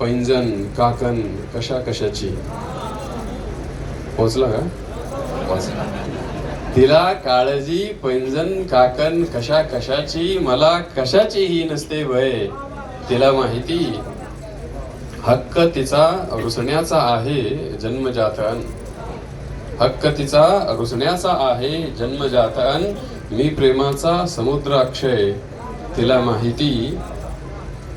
पैंजण काकण कशा कशाची? पोचला का? पोचला. तिला काळजी पैंजण काकण कशा कशाची? मला कशाचीही नसते भय. तिला माहिती हक्क तिचा रुसण्याचा आहे जन्मजातन. हक्क तिचा रुसण्याचा आहे जन्मजातन. मी प्रेमाचा समुद्र अक्षय तिला माहिती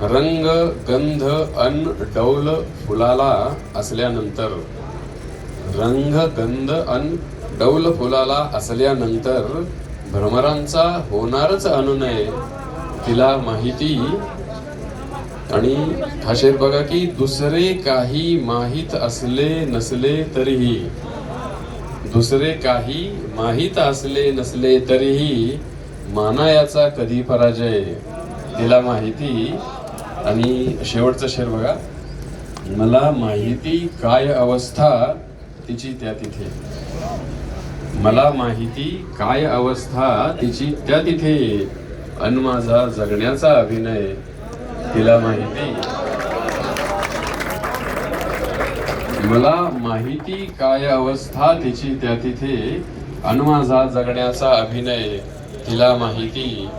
रंग गंध अन डौल फुलाला असल्यानंतर रंग गंध अन डौल फुलाला असल्यानंतर भ्रमरांचा होणारच अनुनय तिला माहिती. आणि खाशेर बघा की दुसरे काही माहीत असले नसले तरीही दुसरे काही माहीत असले नसले तरीही मानायाचा कधी पराजय तिला माहिती आणि शेवटचा शेर बघा. मला माहिती काय अवस्था तिची त्या तिथे. मला माहिती काय अवस्था तिची त्या तिथे. अन माझा जगण्याचा अभिनय तिला माहिती. मला माहिती काय अवस्था तिची त्या तिथे. अन माझा जगण्याचा अभिनय तिला माहिती.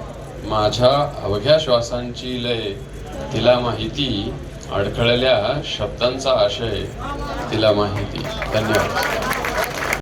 माझ्या अवघ्या श्वासांची लय. तिला माहिती अडखळल्या शब्दांचा आशय तिला माहिती. धन्यवाद.